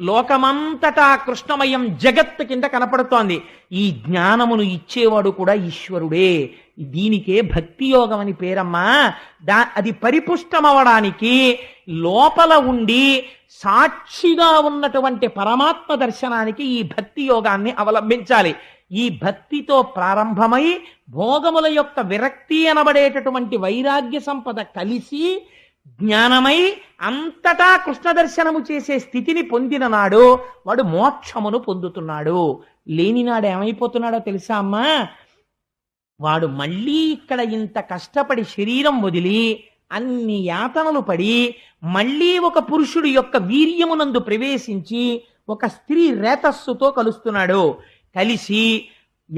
లోకమంతటా కృష్ణమయం జగత్తు కింద కనపడుతోంది. ఈ జ్ఞానమును ఇచ్చేవాడు కూడా ఈశ్వరుడే. దీనికే భక్తి యోగం అని పేరమ్మా. దా అది పరిపుష్టమవడానికి లోపల ఉండి సాక్షిగా ఉన్నటువంటి పరమాత్మ దర్శనానికి ఈ భక్తి యోగాన్ని అవలంబించాలి. ఈ భక్తితో ప్రారంభమై భోగముల యొక్క విరక్తి అనబడేటటువంటి వైరాగ్య సంపద కలిసి జ్ఞానమై అంతటా కృష్ణ దర్శనము చేసే స్థితిని పొందిన నాడు వాడు మోక్షమును పొందుతున్నాడు. లేనినాడు ఏమైపోతున్నాడో తెలుసా అమ్మా? వాడు మళ్ళీ ఇక్కడ ఇంత కష్టపడి శరీరం వదిలి అన్ని యాతనలు పడి మళ్ళీ ఒక పురుషుడి యొక్క వీర్యమునందు ప్రవేశించి ఒక స్త్రీ రేతస్సుతో కలుస్తున్నాడు. కలిసి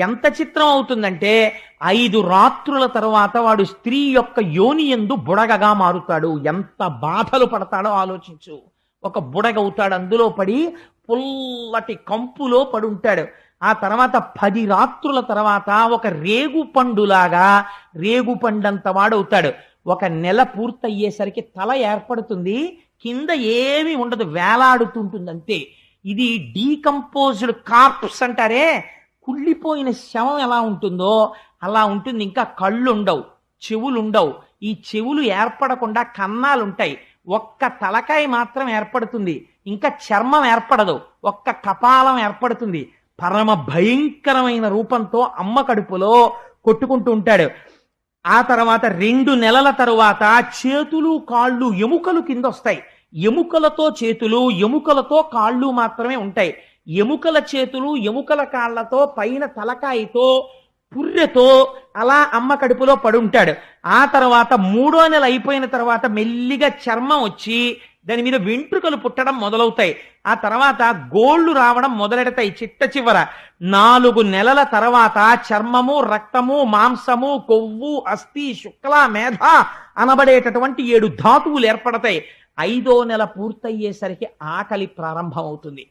ఎంత చిత్రం అవుతుందంటే ఐదు రాత్రుల తర్వాత వాడు స్త్రీ యొక్క యోని ఎందు బుడగగా మారుతాడు. ఎంత బాధలు పడతాడో ఆలోచించు. ఒక బుడగ అవుతాడు. అందులో పడి పుల్లటి కంపులో పడుంటాడు ఆ తర్వాత పది రాత్రుల తర్వాత ఒక రేగు పండులాగా రేగు పండంత వాడవుతాడు ఒక నెల పూర్తయ్యేసరికి తల ఏర్పడుతుంది. కింద ఏమీ ఉండదు. వేలాడుతుంటుంది అంతే ఇది డీకంపోజ్డ్ కార్ప్స్ అంటారే. కుళ్ళిపోయిన శవం ఎలా ఉంటుందో అలా ఉంటుంది. ఇంకా కళ్ళు ఉండవు చెవులు ఉండవు ఈ చెవులు ఏర్పడకుండా కన్నాలు ఉంటాయి ఒక్క తలకాయ మాత్రం ఏర్పడుతుంది. ఇంకా చర్మం ఏర్పడదు. ఒక్క కపాలం ఏర్పడుతుంది. పరమ భయంకరమైన రూపంతో అమ్మ కడుపులో కొట్టుకుంటూ ఉంటాడు. ఆ తర్వాత రెండు నెలల తరువాత చేతులు కాళ్ళు ఎముకలు కింద వస్తాయి ఎముకలతో చేతులు ఎముకలతో కాళ్ళు మాత్రమే ఉంటాయి. ఎముకల చేతులు ఎముకల కాళ్ళతో పైన తలకాయతో పుర్రెతో అలా అమ్మ కడుపులో పడుంటాడు. ఆ తర్వాత మూడో నెల అయిపోయిన తర్వాత మెల్లిగా చర్మం వచ్చి దాని మీద వెంట్రుకలు పుట్టడం మొదలవుతాయి. ఆ తర్వాత గోళ్ళు రావడం మొదలెడతాయి చిట్ట చివర. నాలుగు నెలల తర్వాత చర్మము రక్తము మాంసము కొవ్వు అస్థి శుక్ల మేధ అనబడేటటువంటి ఏడు ధాతువులు ఏర్పడతాయి. ఐదో నెల పూర్తయ్యేసరికి ఆకలి ప్రారంభమవుతుంది.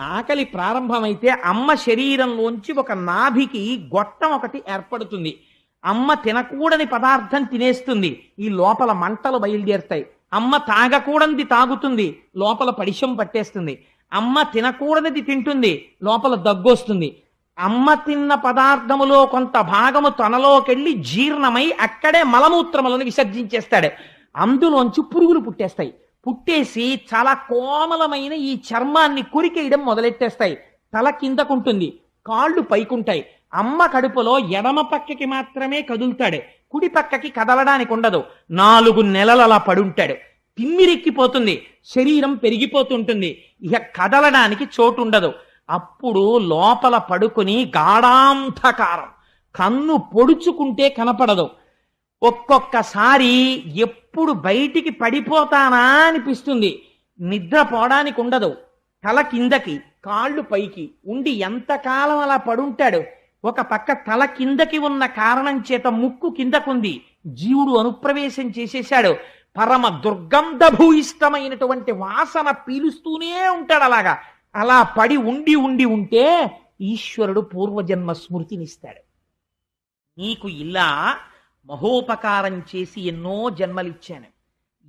ఆకలి ప్రారంభమైతే అమ్మ శరీరంలోంచి ఒక నాభికి గొట్టం ఒకటి ఏర్పడుతుంది. అమ్మ తినకూడని పదార్థం తినేస్తుంది. ఈ లోపల మంటలు బయలుదేరుతాయి. అమ్మ తాగకూడనిది తాగుతుంది. లోపల పడిశం పట్టేస్తుంది. అమ్మ తినకూడనిది తింటుంది. లోపల దగ్గొస్తుంది. అమ్మ తిన్న పదార్థములో కొంత భాగము తనలోకెళ్ళి జీర్ణమై అక్కడే మలమూత్రములను విసర్జించేస్తాడు. అందులోంచి పురుగులు పుట్టేస్తాయి. పుట్టేసి చాలా కోమలమైన ఈ చర్మాన్ని కురికేయడం మొదలెట్టేస్తాయి. తల కిందకుంటుంది కాళ్ళు పైకుంటాయి. అమ్మ కడుపులో ఎడమ పక్కకి మాత్రమే కదులుతాడు. కుడి పక్కకి కదలడానికి ఉండదు. నాలుగు నెలలు అలా పడుంటాడు. తిమ్మిరెక్కిపోతుంది. శరీరం పెరిగిపోతుంటుంది. ఇక కదలడానికి చోటు ఉండదు అప్పుడు లోపల పడుకుని గాఢాంధకారం. కన్ను పొడుచుకుంటే కనపడదు. ఒక్కొక్కసారి ఎప్పుడు బయటికి పడిపోతానా అనిపిస్తుంది. నిద్ర పోవడానికి ఉండదు. తల కిందకి కాళ్ళు పైకి ఉండి ఎంతకాలం అలా పడుంటాడు? ఒక పక్క తల కిందకి ఉన్న కారణం చేత ముక్కు కిందకుంది. జీవుడు అనుప్రవేశం చేసేశాడు. పరమ దుర్గంధభూయిష్టమైనటువంటి వాసన పీలుస్తూనే ఉంటాడు అలాగా. అలా పడి ఉండి ఉండి ఉంటే ఈశ్వరుడు పూర్వజన్మ స్మృతినిస్తాడు. నీకు ఇలా మహోపకారం చేసి ఎన్నో జన్మలిచ్చాను.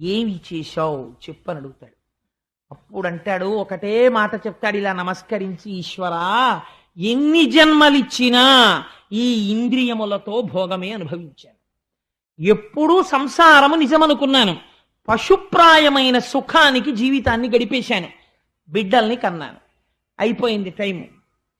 ఏమి చేశావు? చెప్పని అడుగుతాడు. అప్పుడు అంటాడు ఒకటే మాట చెప్తాడు ఇలా నమస్కరించి ఈశ్వరా ఎన్ని జన్మలిచ్చినా ఈ ఇంద్రియములతో భోగమే అనుభవించాను. ఎప్పుడూ సంసారము నిజమనుకున్నాను. పశుప్రాయమైన సుఖానికి జీవితాన్ని గడిపేశాను. బిడ్డల్ని కన్నాను. అయిపోయింది టైము.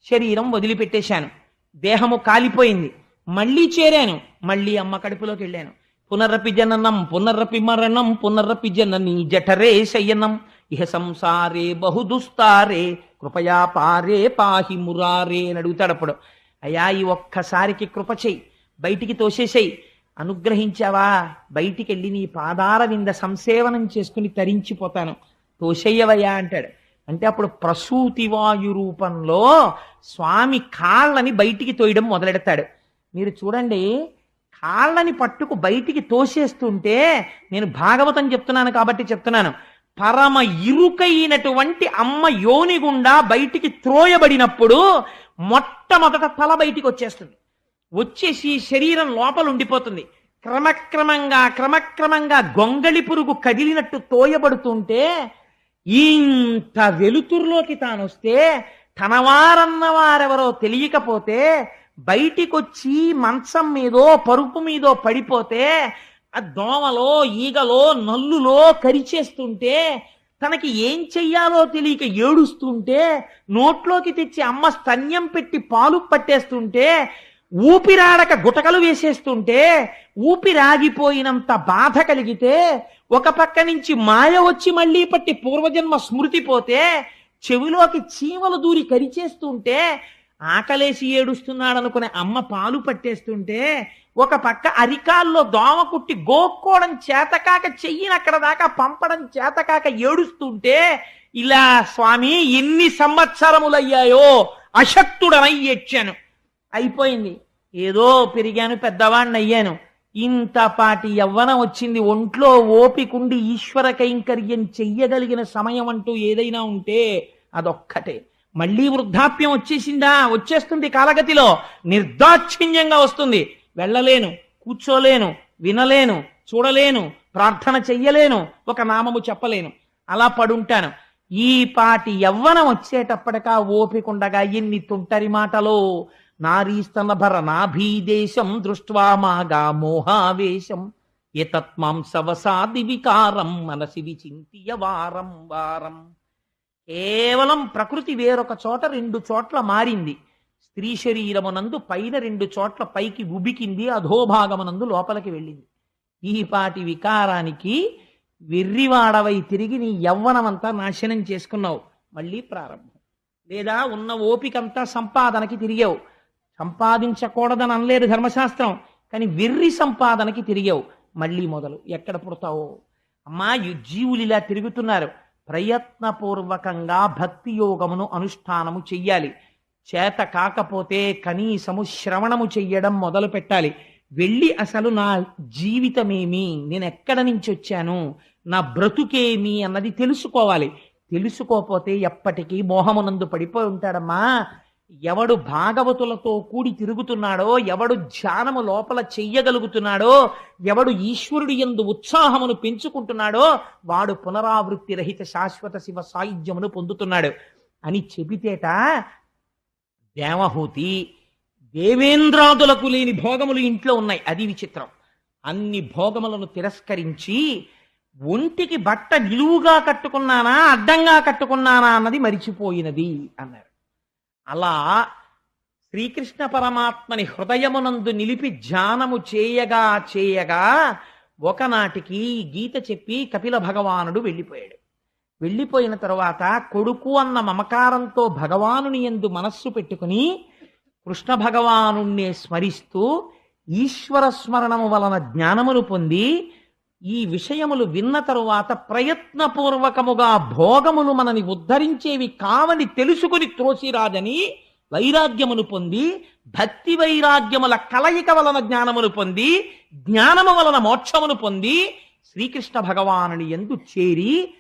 శరీరం వదిలిపెట్టేశాను. దేహము కాలిపోయింది. మళ్ళీ చేరాను. మళ్ళీ అమ్మ కడుపులోకి వెళ్ళాను. పునరపి జననం పునరపి మరణం పునరపి జనని జఠరే శయనం. ఇహ సంసారే బహుదుస్తారే కృపయా పారే పాహి మురారే అని అడుగుతాడు అప్పుడు. అయ్యా ఈ ఒక్కసారికి కృప చేయి బయటికి తోసేసేయి. అనుగ్రహించావా? బయటికి వెళ్ళి నీ పాదాల వింద సంసేవనం చేసుకుని తరించిపోతాను. తోసేయవయ్యా అంటాడు. అంటే అప్పుడు ప్రసూతి వాయు రూపంలో స్వామి కాళ్ళని బయటికి తోయడం మొదలెడతాడు. మీరు చూడండి కాళ్ళని పట్టుకు బయటికి తోసేస్తుంటే నేను భాగవతం చెప్తున్నాను కాబట్టి చెప్తున్నాను. పరమ ఇరుకైనటువంటి అమ్మ యోని గుండా బయటికి త్రోయబడినప్పుడు మొట్టమొదట తల బయటికి వచ్చేస్తుంది. వచ్చేసి శరీరం లోపల ఉండిపోతుంది. క్రమక్రమంగా క్రమక్రమంగా గొంగళి పురుగు కదిలినట్టు తోయబడుతుంటే ఇంత వెలుతురులోకి తానొస్తే తన వారన్న వారెవరో తెలియకపోతే బయటికొచ్చి మంచం మీదో పరుపు మీదో పడిపోతే ఆ దోమలో ఈగలో నల్లులో కరిచేస్తుంటే తనకి ఏం చెయ్యాలో తెలియక ఏడుస్తుంటే నోట్లోకి తెచ్చి అమ్మ స్తన్యం పెట్టి పాలు పట్టేస్తుంటే ఊపిరాడక గుటకలు వేసేస్తుంటే ఊపిరాగిపోయినంత బాధ కలిగితే ఒక పక్క నుంచి మాయ వచ్చి మళ్ళీ పట్టి పూర్వజన్మ స్మృతి పోతే చెవిలోకి చీమలు దూరి కరిచేస్తుంటే ఆకలేసి ఏడుస్తున్నాడనుకునే అమ్మ పాలు పట్టేస్తుంటే ఒక పక్క అరికాల్లో దోమ కుట్టి గోక్కోవడం చేతకాక చెయ్యిని అక్కడ దాకా పంపడం చేతకాక ఏడుస్తుంటే ఇలా స్వామి ఎన్ని సంవత్సరములయ్యాయో అశక్తుడనై ఏడ్చాను అయిపోయింది. ఏదో పెరిగాను పెద్దవాణ్ణి అయ్యాను ఇంతపాటి యవ్వనం వచ్చింది. ఒంట్లో ఓపికుండి ఈశ్వర కైంకర్యం చెయ్యగలిగిన సమయం అంటూ ఏదైనా ఉంటే అదొక్కటే. మళ్ళీ వృద్ధాప్యం వచ్చేసిందా? వచ్చేస్తుంది కాలగతిలో. నిర్దాక్షిణ్యంగా వస్తుంది. వెళ్ళలేను కూర్చోలేను వినలేను చూడలేను ప్రార్థన చెయ్యలేను ఒక నామము చెప్పలేను. అలా పడుంటాను. ఈ పాటి యవ్వనం వచ్చేటప్పటికా ఓపికండగా ఎన్ని తుంటరి మాటలో. నారీస్తనభర నాభీదేశం దృష్ట్వా మాగా మోహావేశం. ఎతత్మాంసవసాది వికారం మనసి విచింతియ వారం వారం. కేవలం ప్రకృతి వేరొక చోట రెండు చోట్ల మారింది. స్త్రీ శరీరమునందు పైన రెండు చోట్ల పైకి ఉబికింది అధోభాగమునందు లోపలికి వెళ్ళింది. ఈ పాటి వికారానికి వెర్రివాడవై తిరిగి నీ యవ్వనమంతా నాశనం చేసుకున్నావు. మళ్ళీ ప్రారంభం. లేదా ఉన్న ఓపికంతా సంపాదనకి తిరిగావు. సంపాదించకూడదని అనలేదు ధర్మశాస్త్రం కానీ వెర్రి సంపాదనకి తిరిగావు. మళ్ళీ మొదలు. ఎక్కడ పుడతావో? అమ్మా యు- జీవులు ఇలా తిరుగుతున్నారు. ప్రయత్నపూర్వకంగా భక్తి యోగమును అనుష్ఠానము చెయ్యాలి. చేత కాకపోతే కనీసము శ్రవణము చెయ్యడం మొదలు పెట్టాలి. వెళ్ళి అసలు నా జీవితమేమి? నేను ఎక్కడ నుంచి వచ్చాను? నా బ్రతుకేమి? అన్నది తెలుసుకోవాలి. తెలుసుకోపోతే ఎప్పటికీ మోహమునందు పడిపోయి ఉంటాడమ్మా. ఎవడు భాగవతులతో కూడి తిరుగుతున్నాడో ఎవడు ధ్యానము లోపల చెయ్యగలుగుతున్నాడో ఎవడు ఈశ్వరుడు ఎందు ఉత్సాహమును పెంచుకుంటున్నాడో వాడు పునరావృత్తి రహిత శాశ్వత శివ సాయుధ్యమును పొందుతున్నాడు. అని చెబితేట దేవహూతి దేవేంద్రాదులకు లేని భోగములు ఇంట్లో ఉన్నాయి. అది విచిత్రం. అన్ని భోగములను తిరస్కరించి ఒంటికి బట్ట నిలువుగా కట్టుకున్నానా అడ్డంగా కట్టుకున్నానా అన్నది మరిచిపోయినది అన్నారు. అలా శ్రీకృష్ణ పరమాత్మని హృదయమునందు నిలిపి ధ్యానము చేయగా చేయగా ఒకనాటికి గీత చెప్పి కపిల భగవానుడు వెళ్ళిపోయాడు. వెళ్ళిపోయిన తరువాత కొడుకు అన్న మమకారంతో భగవానుని ఎందు మనస్సు పెట్టుకుని కృష్ణ భగవానుణ్ణి స్మరిస్తూ ఈశ్వర స్మరణము వలన జ్ఞానమును పొంది ఈ విషయములు విన్న తరువాత ప్రయత్నపూర్వకముగా భోగములు మనని ఉద్ధరించేవి కావని తెలుసుకుని త్రోసిరాదని వైరాగ్యమును పొంది భక్తి వైరాగ్యముల కలయిక వలన జ్ఞానమును పొంది జ్ఞానము వలన మోక్షమును పొంది శ్రీకృష్ణ భగవానుని ఎందు చేరి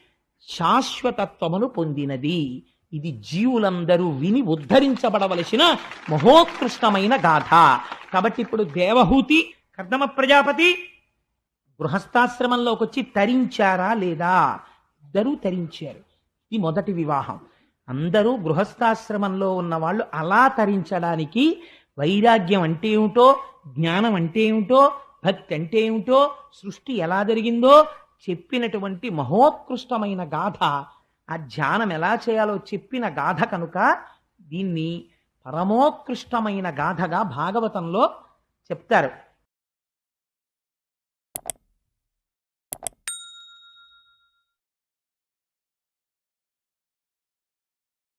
శాశ్వతత్వమును పొందినది. ఇది జీవులందరూ విని ఉద్ధరించబడవలసిన మహోత్కృష్టమైన గాథ. కాబట్టి ఇప్పుడు దేవహూతి కర్దమ ప్రజాపతి గృహస్థాశ్రమంలోకి వచ్చి తరించారా లేదా? ఇద్దరూ తరించారు. ఇది మొదటి వివాహం. అందరూ గృహస్థాశ్రమంలో ఉన్న వాళ్ళు అలా తరించడానికి వైరాగ్యం అంటే ఏమిటో జ్ఞానం అంటే ఏమిటో భక్తి అంటే ఏమిటో సృష్టి ఎలా జరిగిందో చెప్పినటువంటి మహోత్కృష్టమైన గాథ ఆ ధ్యానం ఎలా చేయాలో చెప్పిన గాథ కనుక దీన్ని పరమోత్కృష్టమైన గాథగా భాగవతంలో చెప్తారు.